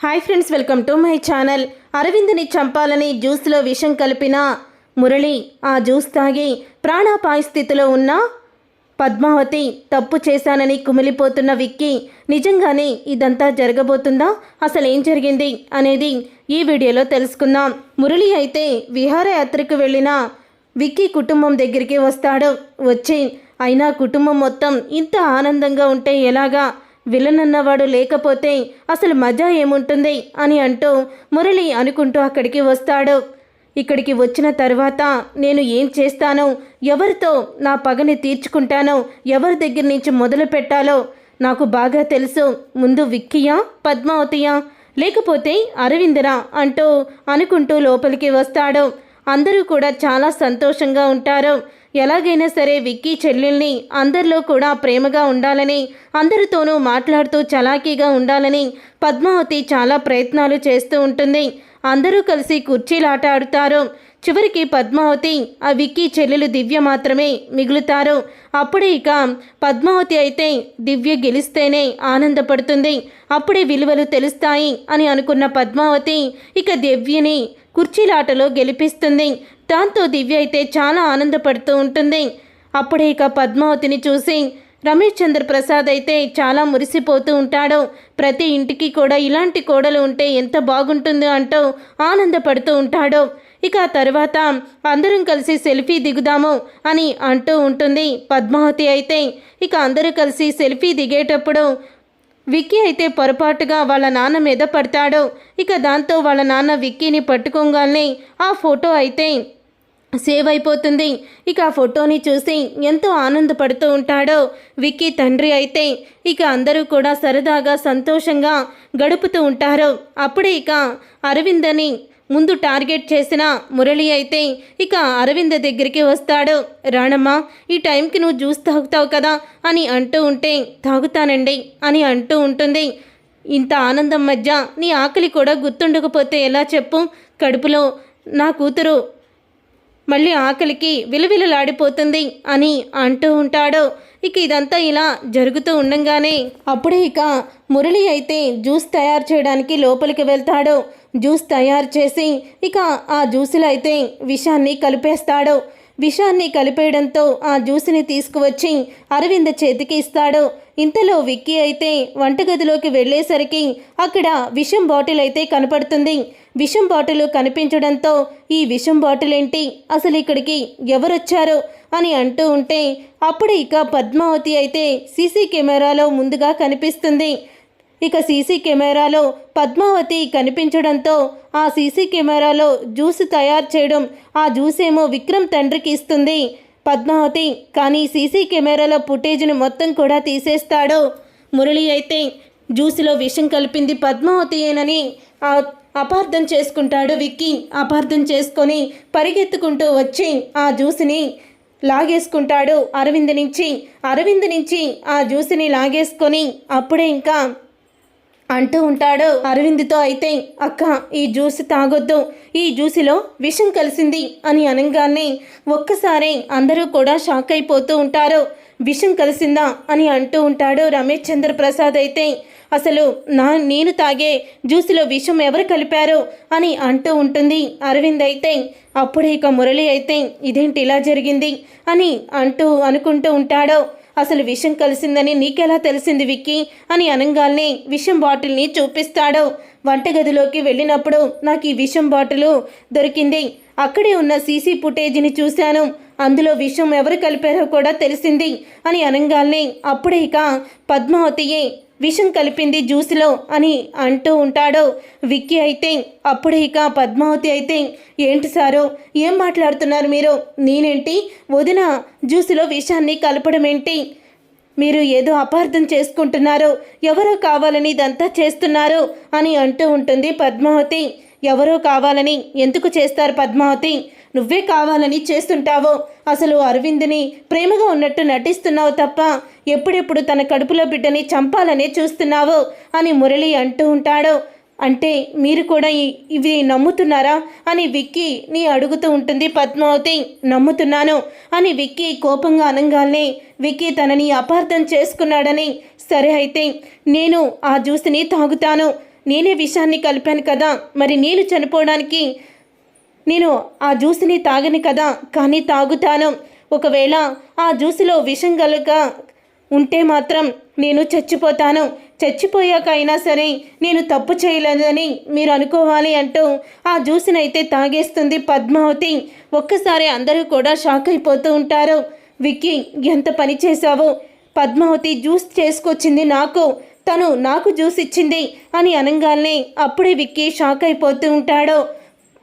Hi friends welcome to my channel. అరవింద్ని చంపాలని జ్యూస్లో విషం కలిపిన మురళి ఆ జ్యూస్ తాగి ప్రాణాపాయ స్థితిలో ఉన్న పద్మావతి తప్పు చేశానని కుమిలిపోతున్న విక్కీ నిజంగానే ఇదంతా జరగబోతుందా? అసలు ఏం జరిగింది? అనేది ఈ వీడియోలో తెలుసుకుందాం. మురళి అయితే విహారయాత్రకు వెళ్ళిన విక్కీ కుటుంబం దగ్గరికి వస్తాడు వచ్చి అయినా కుటుంబం మొత్తం ఇంత ఆనందంగా ఉంటే ఎలాగా? విలన్ అన్నవాడు లేకపోతే అసలు మజా ఏముంటుంది అని అంటూ మురళి అనుకుంటూ అక్కడికి వస్తాడు. ఇక్కడికి వచ్చిన తర్వాత నేను ఏం చేస్తానో ఎవరితో నా పగని తీర్చుకుంటానో ఎవరి దగ్గర నుంచి మొదలు పెట్టాలో నాకు బాగా తెలుసు. ముందు విక్కియా పద్మావతియా లేకపోతే అరవిందరా అంటూ అనుకుంటూ లోపలికి వస్తాడు. అందరూ కూడా చాలా సంతోషంగా ఉంటారు. ఎలాగైనా సరే విక్కీ చెల్లెల్ని అందరిలో కూడా ప్రేమగా ఉండాలని అందరితోనూ మాట్లాడుతూ చలాకీగా ఉండాలని పద్మావతి చాలా ప్రయత్నాలు చేస్తూ ఉంటుంది. అందరూ కలిసి కుర్చీలాట ఆడుతారు చివరికి పద్మావతి ఆ విక్కీ చెల్లెలు దివ్య మాత్రమే మిగులుతారు. అప్పుడే ఇక పద్మావతి అయితే దివ్య గెలిస్తేనే ఆనందపడుతుంది. అప్పుడే విలువలు తెలుస్తాయి అని అనుకున్న పద్మావతి ఇక దివ్యని కుర్చీలాటలో గెలిపిస్తుంది. దాంతో దివ్య అయితే చాలా ఆనందపడుతూ ఉంటుంది. అప్పుడే ఇక పద్మావతిని చూసి రమేష్ చంద్ర ప్రసాద్ అయితే చాలా మురిసిపోతూ ఉంటాడు. ప్రతి ఇంటికి కూడా ఇలాంటి కోడలు ఉంటే ఎంత బాగుంటుందో అంటూ ఆనందపడుతూ ఉంటాడు. ఇక తర్వాత అందరం కలిసి సెల్ఫీ దిగుదాము అని అంటూ ఉంటుంది పద్మావతి అయితే. ఇక అందరూ కలిసి సెల్ఫీ దిగేటప్పుడు విక్కీ అయితే పొరపాటుగా వాళ్ళ నాన్న మీద పడతాడు. ఇక దాంతో వాళ్ళ నాన్న విక్కీని పట్టుకోగానే ఆ ఫోటో అయితే సేవ్ అయిపోతుంది. ఇక ఆ ఫోటోని చూసి ఎంతో ఆనందపడుతూ ఉంటాడో. విక్కీ తండ్రి అయితే ఇక అందరూ కూడా సరదాగా సంతోషంగా గడుపుతూ ఉంటారు. అప్పుడే ఇక అరవిందని ముందు టార్గెట్ చేసిన మురళి అయితే ఇక అరవింద దగ్గరికి వస్తాడు. రాణమ్మ ఈ టైంకి నువ్వు జ్యూస్ తాగుతావు కదా అని అంటూ ఉంటే తాగుతానండి అని అంటూ ఉంటుంది. ఇంత ఆనందం మధ్య నీ ఆకలి కూడా గుర్తుండకపోతే ఎలా చెప్పు? కడుపులో నా కూతురు మళ్ళీ ఆకలికి విలువిలలాడిపోతుంది అని అంటూ ఉంటాడు. ఇక ఇదంతా ఇలా జరుగుతూ ఉండంగానే అప్పుడే ఇక మురళి అయితే జ్యూస్ తయారు చేయడానికి లోపలికి వెళ్తాడు. జ్యూస్ తయారు చేసి ఇక ఆ జ్యూసులో అయితే విషాన్ని కలిపేస్తాడు. విషాన్ని కలిపేయడంతో ఆ జ్యూస్ని తీసుకువచ్చి అరవింద చేతికి ఇస్తాడు. ఇంతలో విక్కీ అయితే వంటగదిలోకి వెళ్ళేసరికి అక్కడ విషం బాటిల్ అయితే కనపడుతుంది. విషం బాటిల్ కనిపించడంతో ఈ విషం బాటిల్ ఏంటి? అసలు ఇక్కడికి ఎవరొచ్చారు? అని అంటూ ఉంటే అప్పుడు ఇక పద్మావతి అయితే సీసీ కెమెరాలో ముందుగా కనిపిస్తుంది. ఇక సీసీ కెమెరాలో పద్మావతి కనిపించడంతో ఆ సీసీ కెమెరాలో జ్యూస్ తయారు చేయడం ఆ జ్యూస్ ఏమో విక్రమ్ తండ్రికి ఇస్తుంది. పద్మావతి కానీ సీసీ కెమెరాలో ఫుటేజ్ను మొత్తం కూడా తీసేస్తాడు. మురళి అయితే జ్యూస్లో విషం కలిపింది పద్మావతియేనని ఆ అపార్థం చేసుకుంటాడు విక్కీ. అపార్థం చేసుకొని పరిగెత్తుకుంటూ వచ్చి ఆ జ్యూస్ని లాగేసుకుంటాడు అరవింద్ నుంచి. అరవింద్ నుంచి ఆ జ్యూస్ని లాగేసుకొని అప్పుడే ఇంకా అంటూ ఉంటాడు. అరవింద్తో అయితే అక్క ఈ జ్యూస్ తాగొద్దు. ఈ జ్యూసిలో విషం కలిసింది అని అనగానే ఒక్కసారి అందరూ కూడా షాక్ అయిపోతూ ఉంటారు. విషం కలిసిందా? అని అంటూ ఉంటాడు రమేష్ చంద్ర ప్రసాద్ అయితే. అసలు నా నేను తాగే జ్యూస్లో విషం ఎవరు కలిపారు? అని అంటూ ఉంటుంది అరవింద్ అయితే. అప్పుడే ఇక మురళి అయితే ఇదేంటి ఇలా జరిగింది? అని అంటూ అనుకుంటూ ఉంటాడో. అసలు విషం కలిసిందని నీకెలా తెలిసింది విక్కీ? అని అనగానే విషం బాటిల్ని చూపిస్తాడు. వంటగదిలోకి వెళ్ళినప్పుడు నాకు ఈ విషం బాటిల్ దొరికింది. అక్కడే ఉన్న సీసీ ఫుటేజీని చూశాను. అందులో విషం ఎవరు కలిపారో కూడా తెలిసింది అని అనగానే అప్పుడే ఇక పద్మావతియే విషం కలిపింది జ్యూస్లో అని అంటూ ఉంటాడో. విక్కీ అయితే అప్పుడే ఇక పద్మావతి అయితే ఏంటి సారు ఏం మాట్లాడుతున్నారు మీరు? నేనేంటి? వదిన జ్యూస్లో విషాన్ని కలపడం ఏంటి? మీరు ఏదో అపార్థం చేసుకుంటున్నారు. ఎవరో కావాలని ఇదంతా చేస్తున్నారు అని అంటూ ఉంటుంది పద్మావతి. ఎవరో కావాలని ఎందుకు చేస్తారు పద్మావతి? నువ్వే కావాలని చేస్తుంటావో? అసలు అరవింద్ని ప్రేమగా ఉన్నట్టు నటిస్తున్నావు తప్ప ఎప్పుడెప్పుడు తన కడుపులో బిడ్డని చంపాలనే చూస్తున్నావు అని మురళి అంటూ ఉంటాడు. అంటే మీరు కూడా ఇవి నమ్ముతున్నారా? అని విక్కీ నీ అడుగుతూ ఉంటుంది పద్మావతి. నమ్ముతున్నాను అని విక్కీ కోపంగా అనగానే విక్కీ తనని అపార్థం చేసుకున్నాడని. సరే అయితే నేను ఆ జ్యూస్ని తాగుతాను. నేనే విషాన్ని కలిపాను కదా. మరి నేను చనిపోవడానికి నేను ఆ జ్యూస్ని తాగను కదా కానీ తాగుతాను. ఒకవేళ ఆ జ్యూస్లో విషం గలక ఉంటే మాత్రం నేను చచ్చిపోతాను. చచ్చిపోయాక అయినా సరే నేను తప్పు చేయలేదని మీరు అనుకోవాలి అంటూ ఆ జ్యూస్ని అయితే తాగేస్తుంది పద్మావతి. ఒక్కసారి అందరూ కూడా షాక్ అయిపోతూ ఉంటారు. విక్కీ ఎంత పని చేశావు? పద్మావతి జ్యూస్ చేసుకొచ్చింది నాకు. తను నాకు జ్యూస్ ఇచ్చింది అని అనగానే అప్పుడే విక్కీ షాక్ అయిపోతూ ఉంటాడు.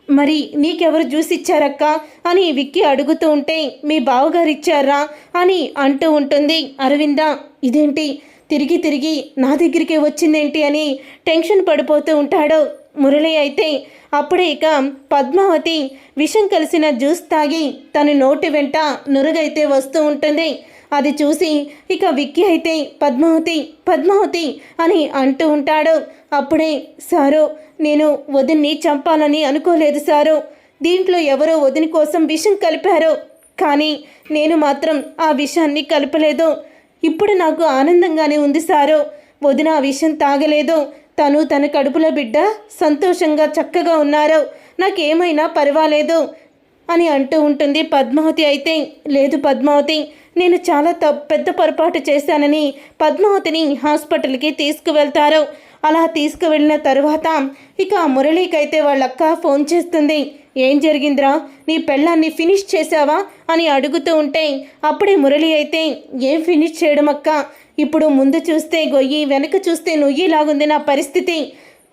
మరి నీకెవరు జ్యూస్ ఇచ్చారక్క? అని విక్కీ అడుగుతూ ఉంటే మీ బావగారు ఇచ్చారా? అని అంటూ ఉంటుంది. అరవింద ఇదేంటి? తిరిగి తిరిగి నా దగ్గరికి వచ్చిందేంటి అని టెన్షన్ పడిపోతూ ఉంటాడు మురళి అయితే. అప్పుడే ఇక పద్మావతి విషం కలిసిన జ్యూస్ తాగి తన నోటి వెంట నురుగైతే వస్తూ ఉంటుంది. అది చూసి ఇక విక్కీ అయితే పద్మావతి పద్మావతి అని అంటూ ఉంటాడు. అప్పుడే సారు నేను వదిన్ని చంపాలని అనుకోలేదు సారు. దీంట్లో ఎవరో వదిని కోసం విషం కలిపారు. కానీ నేను మాత్రం ఆ విషాన్ని కలపలేదు. ఇప్పుడు నాకు ఆనందంగానే ఉంది సారు. వదిన ఆ విషం తాగలేదు. తను తన కడుపులో బిడ్డ సంతోషంగా చక్కగా ఉన్నారు. నాకేమైనా పర్వాలేదు అని అంటూ ఉంటుంది పద్మావతి అయితే. లేదు పద్మావతి నేను చాలా పెద్ద పొరపాటు చేశానని పద్మావతిని హాస్పిటల్కి తీసుకువెళ్తారు. అలా తీసుకువెళ్ళిన తరువాత ఇక మురళీకైతే వాళ్ళక్క ఫోన్ చేస్తుంది. ఏం జరిగిందిరా? నీ పెళ్ళాన్ని ఫినిష్ చేసావా అని అడుగుతూ ఉంటే అప్పుడే మురళి అయితే ఏం ఫినిష్ చేయడం అక్క? ఇప్పుడు ముందు చూస్తే గొయ్యి వెనక చూస్తే నుయ్యిలాగుంది నా పరిస్థితి.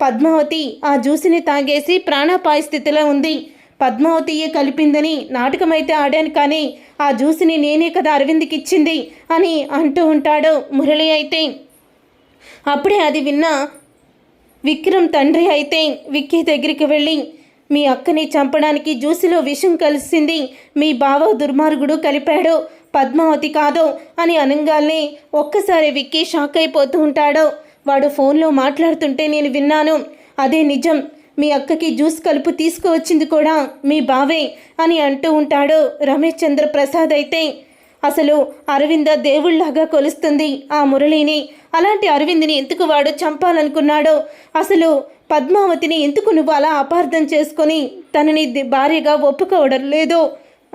పద్మావతి ఆ జ్యూస్ని తాగేసి ప్రాణాపాయ స్థితిలో ఉంది. పద్మావతియే కలిపిందని నాటకమైతే ఆడాను కానీ ఆ జ్యూస్ని నేనే కదా అరవింద్కి ఇచ్చింది అని అంటూ ఉంటాడు మురళి అయితే. అప్పుడే అది విన్న విక్రమ్ తండ్రి అయితే విక్కీ దగ్గరికి వెళ్ళి మీ అక్కని చంపడానికి జ్యూసులో విషం కలిసింది మీ బావ దుర్మార్గుడు కలిపాడు పద్మావతి కాదు అని అనగానే ఒక్కసారి విక్కీ షాక్ అయిపోతూ ఉంటాడు. వాడు ఫోన్లో మాట్లాడుతుంటే నేను విన్నాను అదే నిజం మీ అక్కకి జ్యూస్ కలుపు తీసుకువచ్చింది కూడా మీ బావే అని అంటూ ఉంటాడు రమేష్ చంద్ర ప్రసాద్ అయితే. అసలు అరవింద దేవుళ్ళాగా కొలుస్తుంది ఆ మురళిని. అలాంటి అరవింద్ని ఎందుకు వాడు చంపాలనుకున్నాడో? అసలు పద్మావతిని ఎందుకు నువ్వు అలా అపార్థం చేసుకొని తనని భార్యగా ఒప్పుకోవడం లేదు?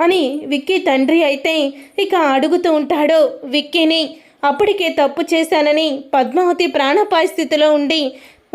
అని విక్కీ తండ్రి అయితే ఇక అడుగుతూ ఉంటాడు విక్కీని. అప్పటికే తప్పు చేశానని పద్మావతి ప్రాణాపాయ స్థితిలో ఉండి